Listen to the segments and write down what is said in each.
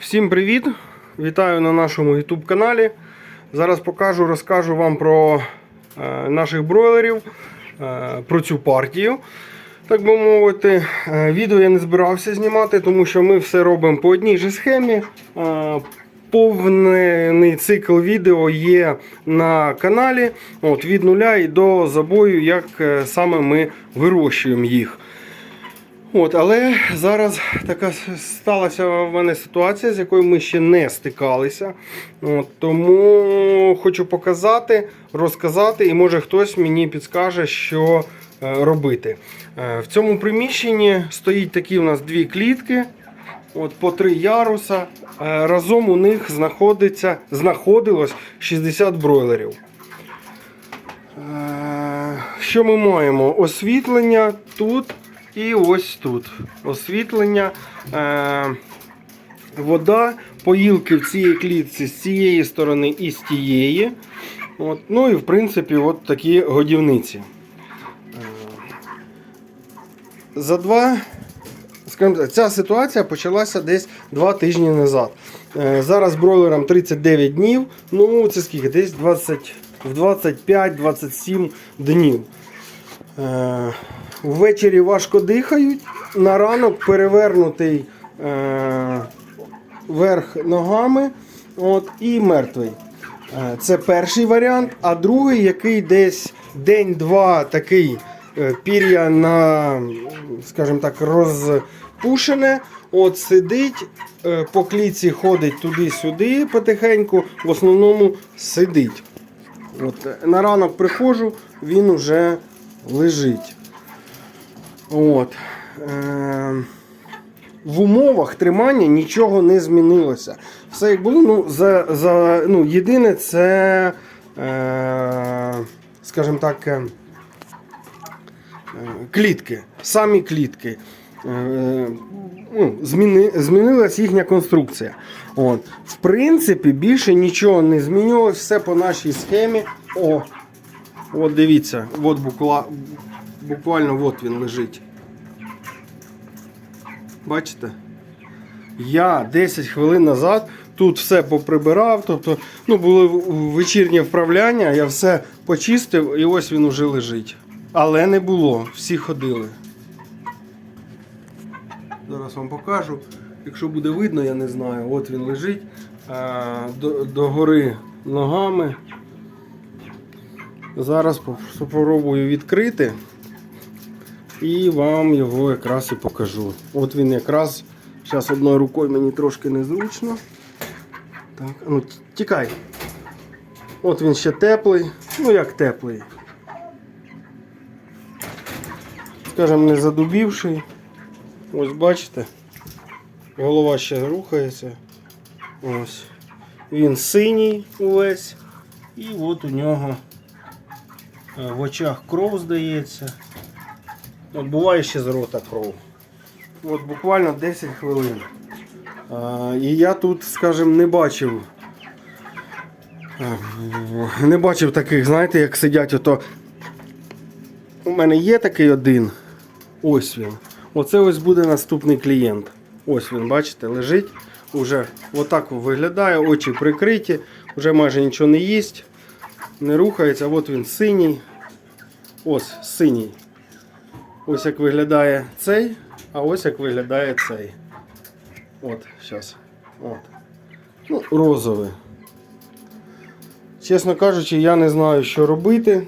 Всім привіт! Вітаю на нашому YouTube каналі. Зараз покажу, розкажу вам про е, наших бройлерів, е, про цю партію. Так би мовити, Е, відео я не збирався знімати, тому що ми все робимо по одній же схемі. Повний цикл відео є на каналі от, від нуля і до забою, як саме ми вирощуємо їх. От, але зараз така сталася в мене ситуація, з якою ми ще не стикалися. От, тому хочу показати, розказати, і може хтось мені підскаже, що е, робити. Е, в цьому приміщенні стоїть такі у нас дві клітки. От, по три яруса. Е, разом у них знаходиться, знаходилось 60 бройлерів. Що ми маємо? Освітлення тут і ось тут. Освітлення, е, вода, поїлки в цій клітці з цієї сторони і з тієї. От, ну і в принципі от такі годівниці. Е, За два скажімо так, ця ситуація почалася десь 2 тижні назад. Е, Зараз бройлерам 39 днів. Ну, це скільки? Десь 20, в 25-27 днів. Ввечері важко дихають. На ранок перевернутий е, верх ногами от, і мертвий. Е, Це перший варіант, а другий, який десь день-два такий е, пір'я на, скажімо так, розпушене. От сидить, е, по кліці ходить туди-сюди потихеньку, в основному сидить. От, на ранок приходжу, він уже лежить. От. Е, в умовах тримання нічого не змінилося. Все як було, ну, за, за, ну, єдине це, е, скажімо так, е, клітки. Самі клітки. Е, ну, зміни, змінилась їхня конструкція. От. В принципі, більше нічого не змінювалося, все по нашій схемі. О, от дивіться, от буква, буквально от він лежить. Бачите? Я 10 хвилин назад тут все поприбирав, тобто ну, було вечірнє вправляння, я все почистив і ось він уже лежить. Але не було, всі ходили. Зараз вам покажу. Якщо буде видно, я не знаю. От він лежить до, до гори ногами. Зараз спробую відкрити і вам його якраз і покажу. От він якраз. Зараз одною рукою мені трошки незручно. Так, ну тікай. От він ще теплий. Ну як теплий. Скажем, не задубівший. Ось бачите. Голова ще рухається. Ось. Він синій увесь. І от у нього е, в очах кров здається. От буває ще з рота кров. От буквально 10 хвилин. А, і я тут, скажімо, не бачив. е, Не бачив таких, знаєте, як сидять ото. У мене є такий один. Ось він. Оце ось буде наступний клієнт. Ось він, бачите, лежить. Уже отак виглядає, очі прикриті, вже майже нічого не їсть, не рухається. От він синій. Ось синій. Ось як виглядає цей, а ось як виглядає цей. От, зараз. От. Ну, розовий. Чесно кажучи, я не знаю, що робити.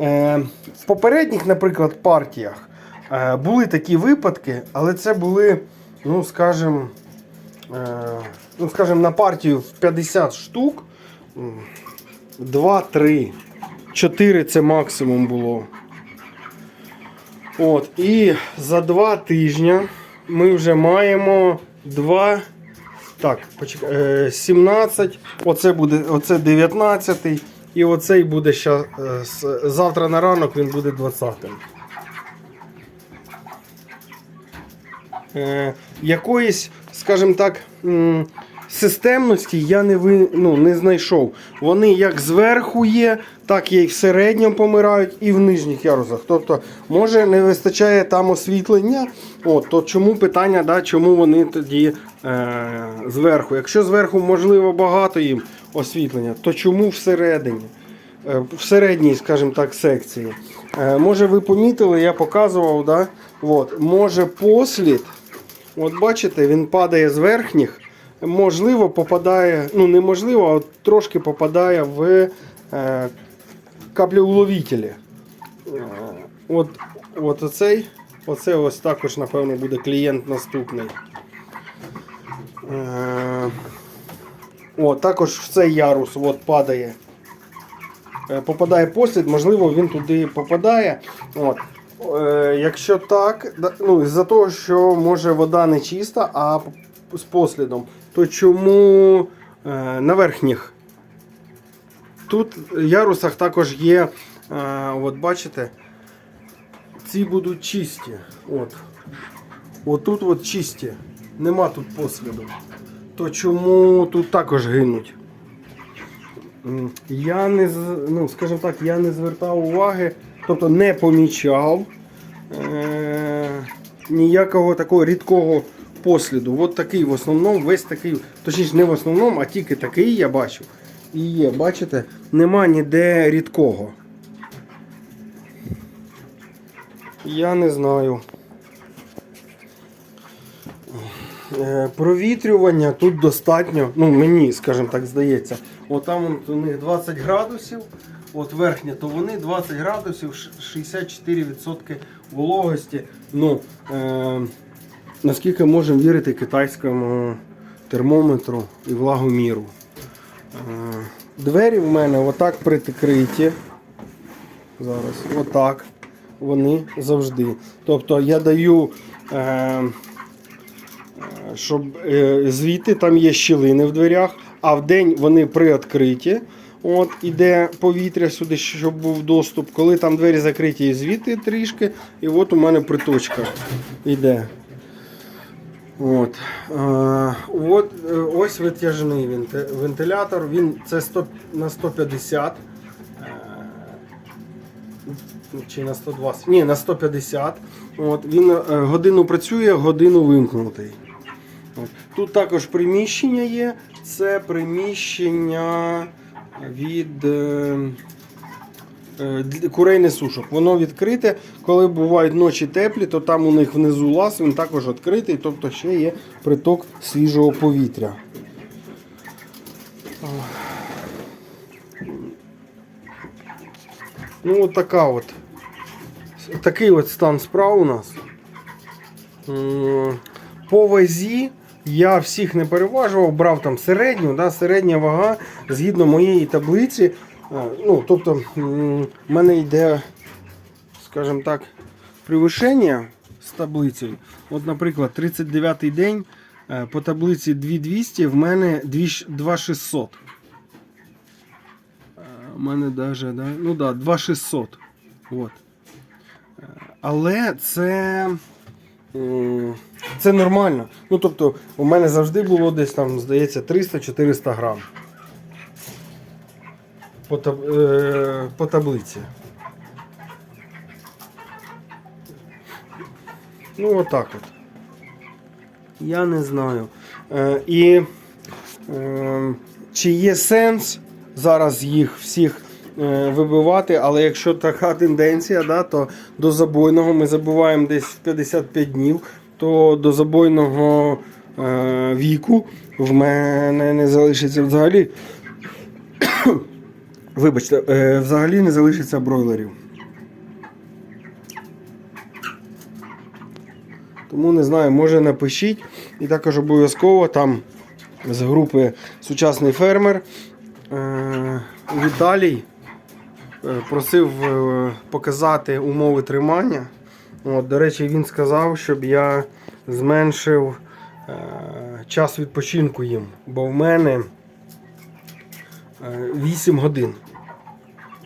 Е, в попередніх, наприклад, партіях е, були такі випадки, але це були, ну, скажімо, е, ну, скажімо, на партію в 50 штук. 2-3. 4 це максимум було. От, і за два тижні ми вже маємо 2. Так, почекай, е, 17, оце буде оце 19, і оцей буде ща, е, завтра на ранок він буде 20. Е, якоїсь, скажімо так, системності я не, ви, ну, не знайшов. Вони як зверху є, так і в середньому помирають, і в нижніх ярусах. Тобто, може не вистачає там освітлення. От, то чому питання, да, чому вони тоді е, зверху? Якщо зверху можливо багато їм освітлення, то чому всередині? Е, в середній, скажімо так, секції. Е, Може, ви помітили, я показував, да? От, може послід, от бачите, він падає з верхніх, можливо, попадає, ну неможливо, а от трошки попадає в е, каплеуловителі. Е, От, от оцей, оце ось також, напевно, буде клієнт наступний. Е, о, також в цей ярус от падає е, попадає послід, можливо, він туди попадає. От. Е, якщо так, ну, з-за того, що може вода не чиста, а з послідом, то чому на верхніх? Тут ярусах також є, е, от бачите, ці будуть чисті. От. Отут от чисті. Нема тут посліду. То чому тут також гинуть? Я не ну, скажімо так, я не звертав уваги, тобто не помічав е- ніякого такого рідкого посліду. От такий в основному, весь такий, точніше не в основному, а тільки такий я бачив. І є, бачите, нема ніде рідкого. Я не знаю. Е, Провітрювання тут достатньо, ну мені, скажімо так, здається. От там у них 20 градусів, от верхня, то вони 20 градусів, 64% вологості. Ну, е, наскільки можемо вірити китайському термометру і влагоміру. Е, двері в мене отак прикриті. Зараз, отак. Вони завжди. Тобто я даю. Е, щоб е, звідти там є щілини в дверях, а в день вони приоткриті. От, іде повітря сюди, щоб був доступ. Коли там двері закриті, і звідти трішки, і от у мене приточка йде. От. Е, от, е, ось витяжний вентилятор. Він це 100, на 150. е, Чи на 120? Ні, на 150. От, він годину працює, годину вимкнутий. Тут також приміщення є. Це приміщення від е, е, сушок. Воно відкрите. Коли бувають ночі теплі, то там у них внизу лаз, він також відкритий, тобто ще є приток свіжого повітря. Ну, от така от. Такий от стан справ у нас. По вазі я всіх не переважував, брав там середню, да, середня вага згідно моєї таблиці. Е, Ну, тобто, в мене йде, скажімо так, превишення з таблицею. От, наприклад, 39-й день е, по таблиці 2200, в мене 2600. Е, У мене даже, да, ну да, 2600. От. Е, Але це. Це нормально. Ну, тобто, у мене завжди було десь там, здається, 300-400 грам. По, е, по таблиці. Ну, отак от. Я не знаю. Е, і е, чи є сенс зараз їх всіх е, вибивати, але якщо така тенденція, да, то до забойного ми забуваємо десь в 55 днів, то до забойного е, віку в мене не залишиться взагалі. Вибачте, е, взагалі не залишиться бройлерів. Тому не знаю, може напишіть. І також обов'язково там з групи Сучасний фермер е, Віталій е, просив показати умови тримання. От, до речі, він сказав, щоб я зменшив час відпочинку їм, бо в мене е, 8 годин.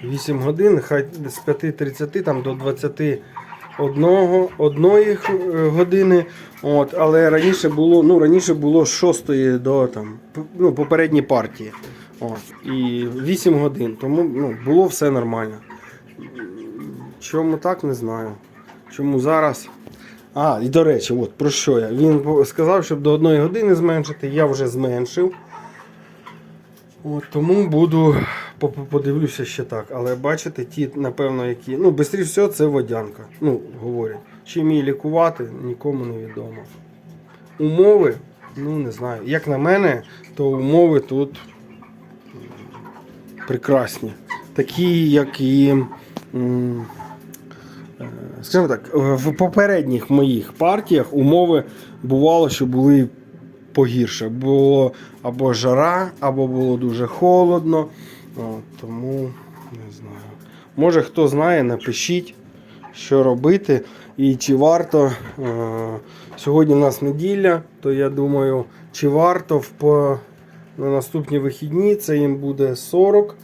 8 годин, хай з 5.30 там, до 20 одного, одної е, години. От, але раніше було, ну, раніше було з 6 до там, ну, попередні партії. От, і 8 годин. Тому ну, було все нормально. Чому так, не знаю. Чому зараз. А, і до речі, от про що я. Він сказав, щоб до 1 години зменшити, я вже зменшив. От, тому буду подивлюся ще так. Але бачите, ті, напевно, які. Ну, швидше всього, це водянка. Ну, говорять. Чим її лікувати, нікому не відомо. Умови, ну не знаю. Як на мене, то умови тут прекрасні. Такі, як і. е, Скажімо так, в попередніх моїх партіях умови бувало, що були погірше. Було або жара, або було дуже холодно. Тому не знаю. Може хто знає, напишіть, що робити і чи варто. Е- сьогодні у нас неділя, то я думаю, чи варто в на наступні вихідні це їм буде 40.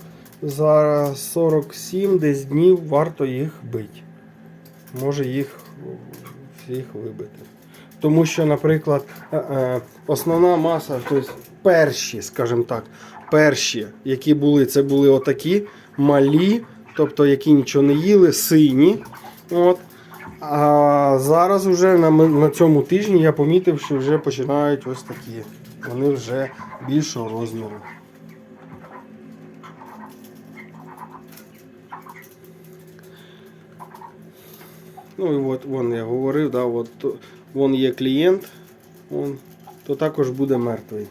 За 47 десь днів варто їх бити. Може їх всіх вибити. Тому що, наприклад, е, е, основна маса, тобто перші, скажімо так, перші, які були, це були отакі малі, тобто які нічого не їли, сині. От. А зараз вже на, на цьому тижні я помітив, що вже починають ось такі. Вони вже більшого розміру. Ну і от вон я говорив, да, от, вон є клієнт, вон, то також буде мертвий.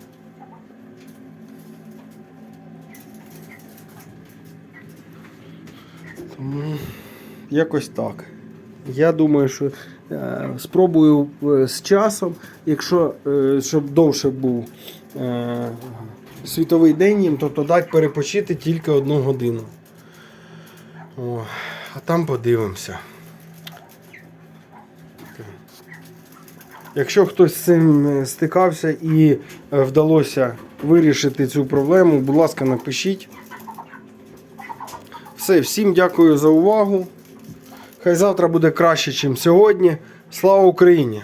Якось так. Я думаю, що е, спробую е, з часом, якщо е, щоб довше був е, світовий день їм, то, то перепочити тільки одну годину. О, а там подивимося. Якщо хтось з цим е, стикався і е, вдалося вирішити цю проблему, будь ласка, напишіть. Все, всім дякую за увагу. Хай завтра буде краще, ніж сьогодні. Слава Україні!